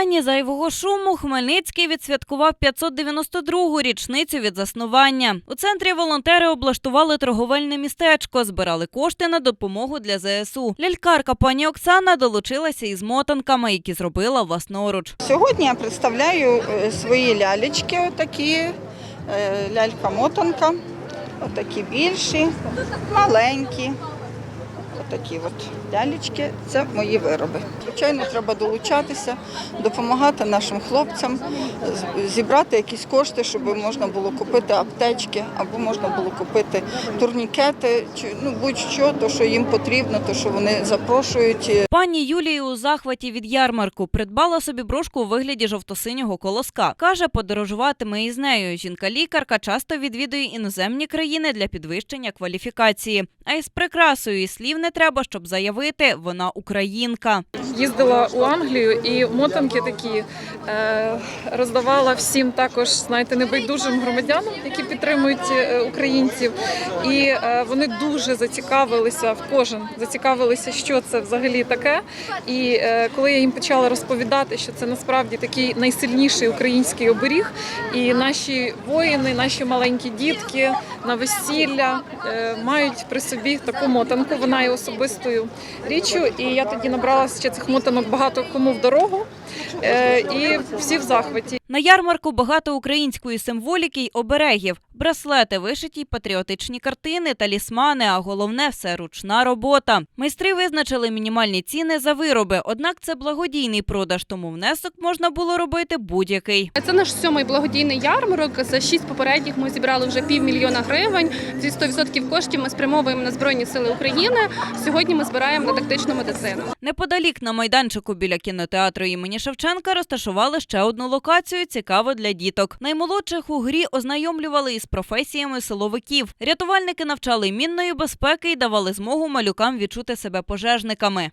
ані зайвого шуму Хмельницький відсвяткував 592-гу річницю від заснування. У центрі волонтери облаштували торговельне містечко, збирали кошти на допомогу для ЗСУ. Лялькарка пані Оксана долучилася із мотанками, які зробила власноруч. Сьогодні я представляю е, свої лялечки, отакі, е, лялька-мотанка, отакі більші, маленькі. Отакі от лялечки це мої вироби. Звичайно, треба долучатися, допомагати нашим хлопцям, зібрати якісь кошти, щоб можна було купити аптечки або можна було купити турнікети, чи ну будь-що, то що їм потрібно, то що вони запрошують. Пані Юлія у захваті від ярмарку придбала собі брошку у вигляді жовто-синього колоска. Каже, подорожуватиме із нею. Жінка-лікарка часто відвідує іноземні країни для підвищення кваліфікації. А із прикрасою і слів не треба, щоб заявити, вона українка. їздила у Англію і мотанки такі е, роздавала всім також, знаєте, небайдужим громадянам, які підтримують е, українців. І е, вони дуже зацікавилися в кожен, зацікавилися, що це взагалі таке. І коли я їм почала розповідати, що це насправді такий найсильніший український оберіг, і наші воїни, наші маленькі дітки на весілля мають при собі таку мотанку. Вона особистою річчю. І я тоді набрала ще цих мотанок багато кому в дорогу. Е, і всі в захваті. На ярмарку багато української символіки й оберегів, браслети, вишиті й патріотичні картини, талісмани, а головне все ручна робота. Майстри визначили мінімальні ціни за вироби, однак це благодійний продаж, тому внесок можна було робити будь-який. Це наш сьомий благодійний ярмарок. За шість попередніх ми зібрали вже півмільйона гривень. Зі 100% коштів ми спрямовуємо на Збройні Сили України. Сьогодні ми збираємо на тактичну медицину. Неподалік на майданчику біля кінотеатру імені Шевченка розташували ще одну локацію, Цікаво для діток. Наймолодших у грі ознайомлювали із професіями силовиків. Рятувальники навчали мінної безпеки і давали змогу малюкам відчути себе пожежниками.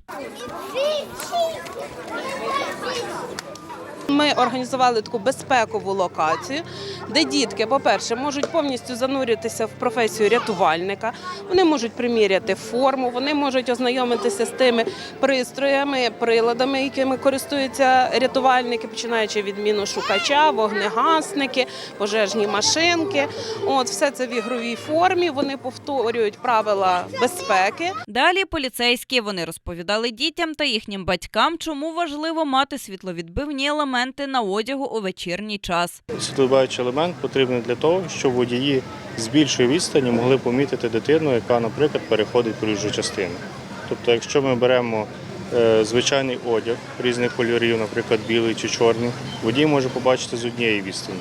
Ми організували таку безпекову локацію, де дітки, по-перше, можуть повністю зануритися в професію рятувальника. Вони можуть приміряти форму, вони можуть ознайомитися з тими пристроями, приладами, якими користуються рятувальники, починаючи від міношукача, вогнегасники, пожежні машинки. От все це в ігровій формі. Вони повторюють правила безпеки. Далі поліцейські вони розповідали дітям та їхнім батькам, чому важливо мати світловідбивні елементи на одягу у вечірній час. Світловибиваючий елемент потрібен для того, щоб водії з більшої відстані могли помітити дитину, яка, наприклад, переходить проїжджу частину. Тобто, якщо ми беремо е, звичайний одяг різних кольорів, наприклад, білий чи чорний, водій може побачити з однієї відстані.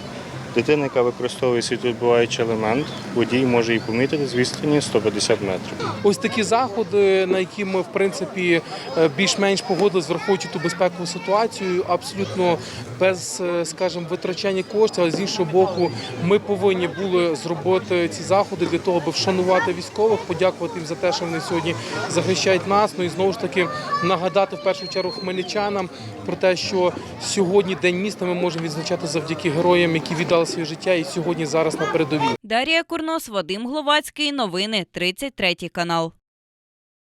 Дитина, яка використовує світловідбиваючий елемент, водій може її помітити з відстані 150 метрів. Ось такі заходи, на які ми в принципі е, більш-менш погодились, враховуючи ту безпекову ситуацію, абсолютно без, е, скажімо, витрачання коштів. Але з іншого боку, ми повинні були зробити ці заходи для того, аби вшанувати військових, подякувати їм за те, що вони сьогодні захищають нас. Ну і знову ж таки нагадати в першу чергу хмельничанам про те, що сьогодні день міста ми можемо відзначати завдяки героям, які віддали своє життя і сьогодні зараз на передовій. Дарія Курнос, Вадим Гловацький. Новини 33 канал.